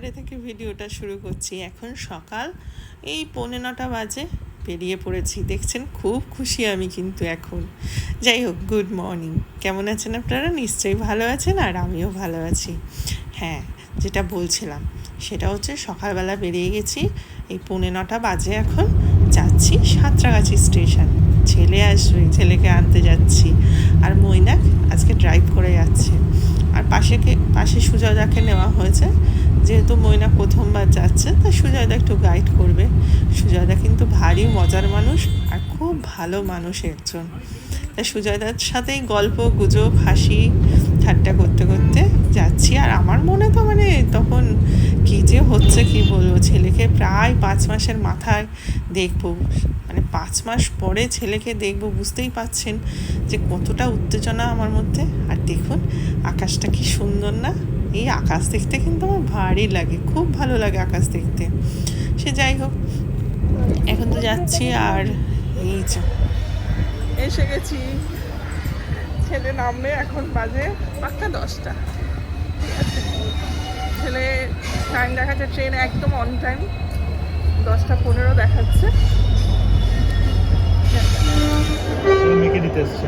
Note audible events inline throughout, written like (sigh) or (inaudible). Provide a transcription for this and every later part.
বাইরে থেকে ভিডিওটা শুরু করছি। এখন সকাল, এই পৌনে নটা বাজে, বেরিয়ে পড়েছি। দেখছেন, খুব খুশি আমি কিন্তু এখন। যাই হোক গুড মর্নিং কেমন আছেন আপনারা? নিশ্চয়ই ভালো আছেন আর আমিও ভালো আছি। হ্যাঁ যেটা বলছিলাম, সেটা হচ্ছে সকালবেলা বেরিয়ে গেছি, এই পৌনে নটা বাজে এখন, যাচ্ছি সাঁতরাগাছি স্টেশন। ছেলে আসবে, ছেলেকে আনতে যাচ্ছি। আর মৈনাক আজকে ড্রাইভ করে যাচ্ছে। আর পাশেকে, পাশে সুজয়দাকে নেওয়া হয়েছে। যেহেতু ময়না প্রথমবার যাচ্ছে, তা সুজয়দা একটু গাইড করবে। সুজয়দা কিন্তু ভারী মজার মানুষ আর খুব ভালো মানুষ একজন। তা সুজয়দার সাথেই গল্প, গুজব, হাসি, ঠাট্টা করতে করতে যাচ্ছি। আর আমার মনে তো মানে তখন কী যে হচ্ছে কি বলব, ছেলেকে প্রায় পাঁচ মাসের মাথায় দেখব। মানে পাঁচ মাস পরে ছেলেকে দেখব, বুঝতেই পাচ্ছেন যে কতটা উত্তেজনা আমার মধ্যে। আর দেখুন, আকাশটা কি সুন্দর না? এই আকাশ দেখতে কিন্তু আমার ভারী লাগে খুব ভালো লাগে আকাশ দেখতে। সে যাই হোক এখন তো যাচ্ছি আর এই যে। এসে গেছি। ছেলে নামবে এখন বাজে পাক্কা দশটা। ঠিক আছে? ছেলে টাইম দেখাচ্ছে ট্রেন একদম অন টাইম দশটা পনেরো দেখাচ্ছে। দিতে এসছে?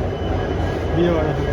বিয়ে বাড়া থেকে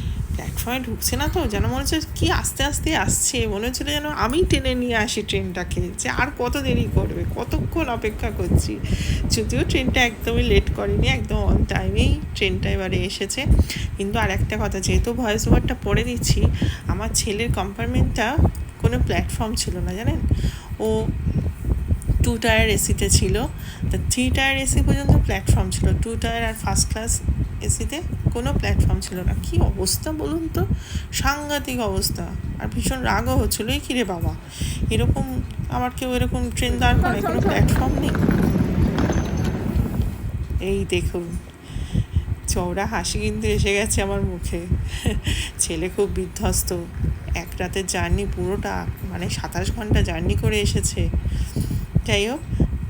প্ল্যাটফর্মে ঢুকছে না তো যেন মনে হচ্ছে কি আস্তে আস্তে আসছে। মনে হচ্ছিল যেন আমি টেনে নিয়ে আসি ট্রেনটাকে। যে আর কত দেরি করবে? কতক্ষণ অপেক্ষা করছি? যদিও ট্রেনটা একদমই লেট করেনি, একদম অন টাইমেই ট্রেনটা এবারে এসেছে। কিন্তু আর একটা কথা, যেহেতু ভয়েস ওভারটা পড়ে দিচ্ছি, আমার ছেলের কম্পার্টমেন্টটা কোনো প্ল্যাটফর্ম ছিল না, জানেন? ও টু টায়ার এসিতে ছিল। তা থ্রি টায়ার এসি পর্যন্ত প্ল্যাটফর্ম ছিল। টু টায়ার আর ফার্স্ট ক্লাস এসিতে কোনো প্ল্যাটফর্ম ছিল না। কি অবস্থা বলুন তো? সাংঘাতিক অবস্থা। আর ভীষণ রাগও হচ্ছিল এই কিরে বাবা? এরকম আমার কেউ এরকম ট্রেন দাঁড় করে কোনো প্ল্যাটফর্ম নেই? এই দেখুন, চওড়া হাসি কিন্তু এসে গেছে আমার মুখে। ছেলে খুব বিধ্বস্ত। এক রাতের জার্নি পুরোটা মানে সাতাশ ঘণ্টা জার্নি করে এসেছে। যাই হোক,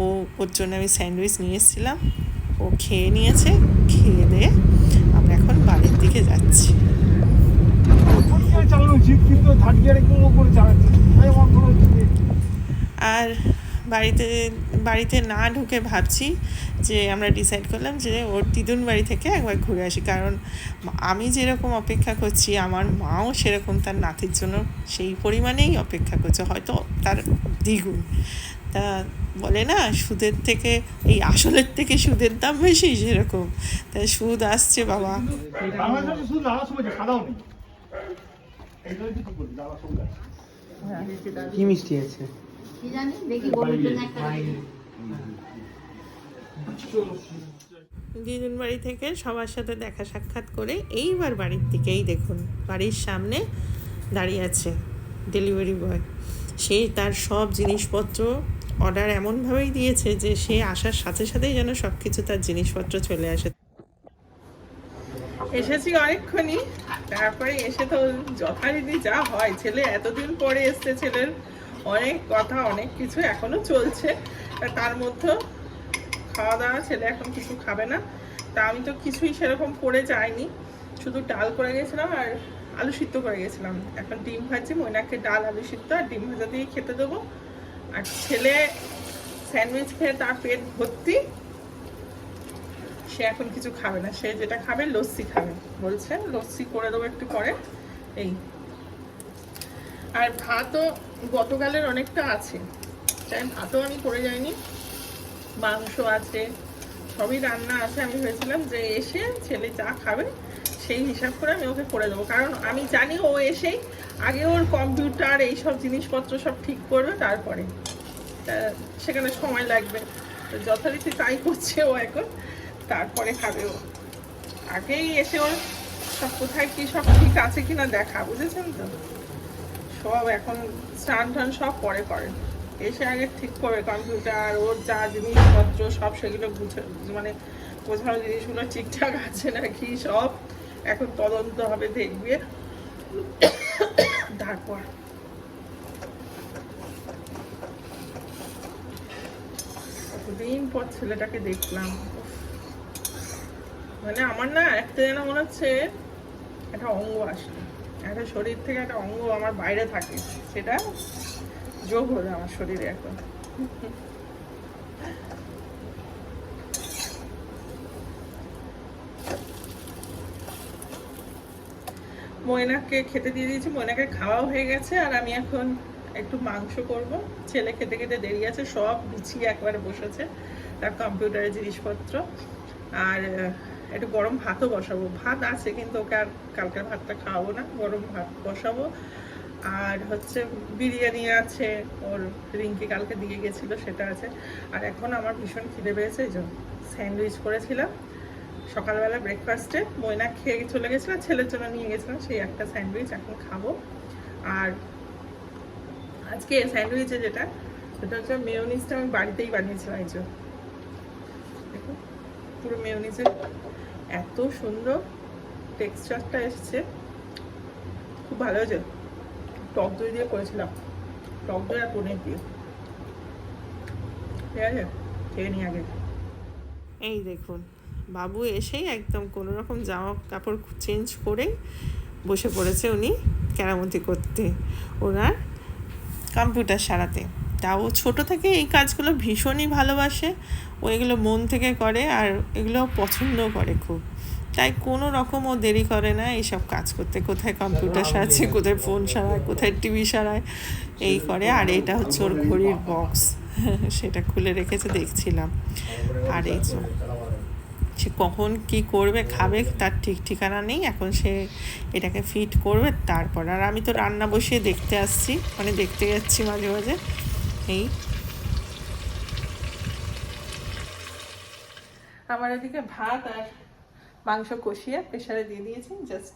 ও, ওর জন্য আমি স্যান্ডউইচ নিয়ে এসেছিলাম। ও খেয়ে নিয়েছে, খেয়ে দিয়ে দিকে যাচ্ছি। আর বাড়িতে বাড়িতে না ঢুকে ভাবছি যে আমরা ডিসাইড করলাম যে ওর দিদুন বাড়ি থেকে একবার ঘুরে আসি। কারণ আমি যেরকম অপেক্ষা করছি, আমার মাও সেরকম তার নাতির জন্য সেই পরিমাণেই অপেক্ষা করছে। হয়তো তার দ্বিগুণ। তা বলে না সুদের থেকে এই আসলের থেকে সুদের দাম বেশি সেরকম। তাই সুদ আসছে বাবা। কি মিষ্টি আছে? কি জানি দেখি গরুর একটা দিদুন বাড়ি থেকে সবার সাথে দেখা সাক্ষাৎ করে এইবার বাড়ির দিকেই দেখুন বাড়ির সামনে দাঁড়িয়ে আছে ডেলিভারি বয় সে তার সব জিনিসপত্র অর্ডার এমনভাবেই দিয়েছে যে সে আসার সাথে সাথেই যেন সব কিছু তার জিনিসপত্র চলে আসে। এসেছি অনেকক্ষণই। তারপরে এসে তো যথারীতি যা হয়। ছেলে এতদিন পরে এসছে, ছেলের অনেক কথা, অনেক কিছু এখনও চলছে। তার মধ্যে খাওয়া দাওয়া ছেলে এখন কিছু খাবে না। তা আমি তো কিছুই সেরকম করে যাইনি। শুধু ডাল করে গেছিলাম আর আলু সিদ্ধ করে গেছিলাম। এখন ডিম ভাজি ময়নাকে ডাল, আলু সিদ্ধ। আর ডিম ভাজা দিয়ে খেতে দেবো। আর ছেলে স্যান্ডউইচ খেয়ে তার পেট ভর্তি। সে এখন কিছু খাবে না। সে যেটা খাবে, লস্যি খাবে। বলছে, লস্যি করে দেবো একটু পরে। এই। আর ভাতও গতকালের অনেকটা আছে। তাই ভাতও আমি করে যাইনি। মাংস আছে, সবই রান্না আছে। আমি ভেবেছিলাম যে এসে ছেলে যা খাবে। সেই হিসাব করে আমি ওকে করে দেবো। কারণ আমি জানি ও এসেই আগে ওর কম্পিউটার, এইসব জিনিসপত্র সব ঠিক করবে, তারপরে সেখানে সময় লাগবে। যথারীতি তাই করছে ও এখন, তারপরে খাবে ও। আগেই এসে ওর সব কোথায় কি সব ঠিক আছে কিনা দেখা, বুঝেছেন তো? সব এখন স্নান টান সব পরে করে। এসে আগে ঠিক করবে কম্পিউটার, ওর যা জিনিসপত্র, সব সেগুলো বুঝে মানে বোঝানো জিনিসগুলো ঠিকঠাক আছে নাকি, সব এখন তদন্ত হবে দেখবে। তারপর। কতদিন পর ছেলেটাকে দেখলাম মানে আমার না একটা যেন মনে হচ্ছে একটা অঙ্গ আসে একটা শরীর থেকে একটা অঙ্গ আমার বাইরে থাকে। সেটা যোগ হলো আমার শরীরে এখন। ময়নাকে খেতে দিয়ে দিয়েছি। ময়নাকে খাওয়াও হয়ে গেছে আর আমি এখন একটু মাংস করব। ছেলে খেতে খেতে দেরি আছে, সব গুছিয়ে একবারে বসেছে তার কম্পিউটারের জিনিসপত্র। আর একটু গরম ভাতও বসাবো। ভাত আছে কিন্তু ওকে আর কালকের ভাতটা খাওয়াবো না, গরম ভাত বসাবো। আর হচ্ছে বিরিয়ানি আছে, ওর রিঙ্কি কালকে দিয়ে গেছিল, সেটা আছে। আর এখন আমার ভীষণ খিদে পেয়েছে, এই জন্য স্যান্ডউইচ করেছিলাম। সকালবেলা ব্রেকফাস্টে ময়না খেয়ে চলে গেছিল, ছেলের জন্য নিয়ে গেছিলাম, সেই একটা স্যান্ডউইচ এখন খাব। আর আজকে স্যান্ডউইচে যেটা, সেটা হচ্ছে মেয়োনিজটা আমি বাড়িতেই বানিয়েছিলাম এই দেখুন, পুরো মেয়োনিজের এত সুন্দর টেক্সচারটা এসছে। খুব ভালো হয়েছে। টক দই দিয়ে করেছিলাম। টক দই আর পনির দিয়ে। ঠিক আছে? খেয়ে নিই আগে। এই দেখুন বাবু এসেই একদম কোনো রকম জামা কাপড় চেঞ্জ করে বসে পড়েছে উনি কেরামতি করতে ওনার কম্পিউটার সারাতে। তাও ছোট থেকে এই কাজগুলো ভীষণই ভালোবাসে, ও এগুলো মন থেকে করে আর এগুলো পছন্দও করে খুব। তাই কোনো রকম ও দেরি করে না এইসব কাজ করতে, কোথায় কম্পিউটার সারাচ্ছে, কোথায় ফোন সারায়, কোথায় টিভি সারায়, এই করে। আর এটা হচ্ছে ওর ঘড়ির বক্স (laughs) সেটা খুলে রেখেছে, দেখছিলাম। আর এই সে কখন কি করবে, খাবে, তার ঠিক ঠিকানা নেই, এখন সে এটাকে ফিট করবে, তারপর আর আমি তো রান্না বসিয়ে দেখতে আসছি মানে দেখতে যাচ্ছি মাঝে মাঝে, এই। আমার এদিকে ভাত আর মাংস কষিয়ে প্রেশারে দিয়ে দিয়েছি জাস্ট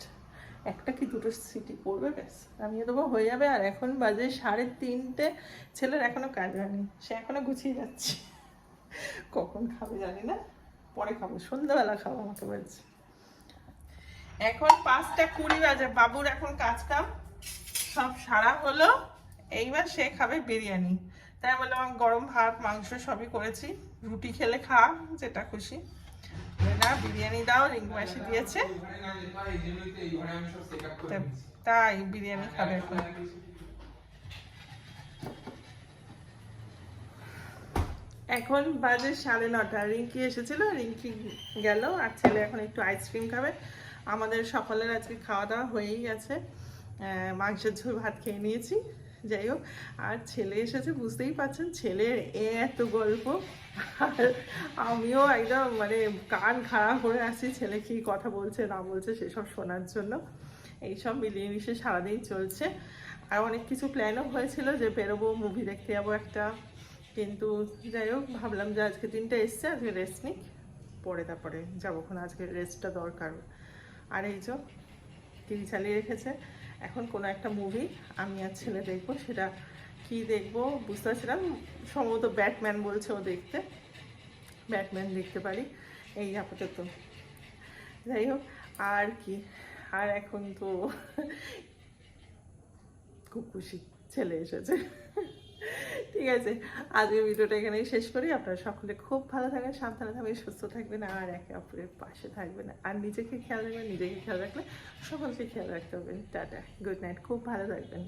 একটা কি দুটো সিটি পড়বে ব্যাস। নামিয়ে দেবো, হয়ে যাবে, আর এখন বাজে সাড়ে তিনটে, ছেলের এখনও কাজ হয়নি, সে এখনও গুছিয়ে যাচ্ছে। কখন খাবে জানি না। পরে খাব সন্ধ্যাবেলা খাব আমাকে বলছে। এখন পাঁচটা কুড়ি বাজে বাবুর এখন কাজ কাম সব সারা হলো এইবার সে খাবে বিরিয়ানি। তাই বললাম আমি গরম ভাত মাংস সবই করেছি রুটি খেলে খা যেটা খুশি। না বিরিয়ানি দাও রিং মাসি দিয়েছে। তাই বিরিয়ানি খাবে এখন। এখন বাজে সাড়ে নটা। রিঙ্কি এসেছিল, রিঙ্কি গেল আর ছেলে এখন একটু আইসক্রিম খাবে। আমাদের সকলের আজকে খাওয়া দাওয়া হয়েই গেছে। মাংসের ঝোল, ভাত খেয়ে নিয়েছি। যাই হোক, আর ছেলে এসেছে, বুঝতেই পারছেন, ছেলের এত গল্প। আর আমিও একদম মানে কান খারাপ করে আসছি ছেলে কি কথা বলছে, না বলছে, সেসব শোনার জন্য। এইসব মিলিয়ে মিশিয়ে সারাদিন চলছে। আর অনেক কিছু প্ল্যানও হয়েছিল যে বেরোবো মুভি দেখতে যাব একটা। কিন্তু যাই হোক, ভাবলাম যে আজকে দিনটা এসছে, আজকে রেস্ট নিই পরে তারপরে যাব। এখন আজকে রেস্টটা দরকার। আর এই যে টিভি চালিয়ে রেখেছে। এখন কোনো একটা মুভি আমি আর ছেলে দেখব। সেটা কি দেখব বুঝতে পারছিলাম। সম্ভবত ব্যাটম্যান বলছে ও দেখতে। ব্যাটম্যান দেখতে পারি। এই আপাতত। যাই হোক, আর কি। আর এখন তো খুব খুশি ছেলে এসেছে। ঠিক আছে? আজকের ভিডিওটা এখানেই শেষ করি। আপনারা সকলে খুব ভালো থাকবেন, সাবধানে থাকবেন, সুস্থ থাকবেন, আর একে অপরের পাশে থাকবেন। আর নিজেকে খেয়াল রাখবেন, নিজেকে খেয়াল রাখলে সকলকে খেয়াল রাখতে হবে। টাটা, গুড নাইট, খুব ভালো থাকবেন।